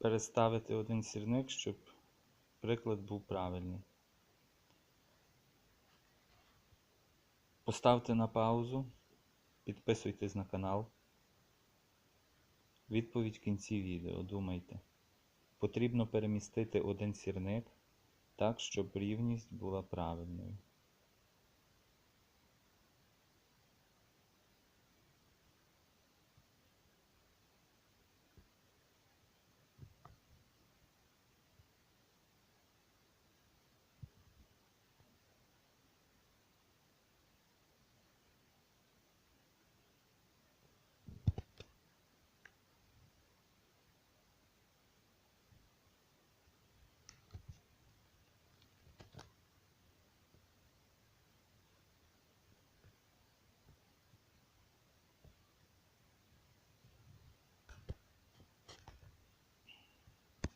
переставити один сірник, щоб приклад був правильний. Поставте на паузу, підписуйтесь на канал. Відповідь в кінці відео, думайте. Потрібно перемістити один сірник так, щоб рівність була правильною.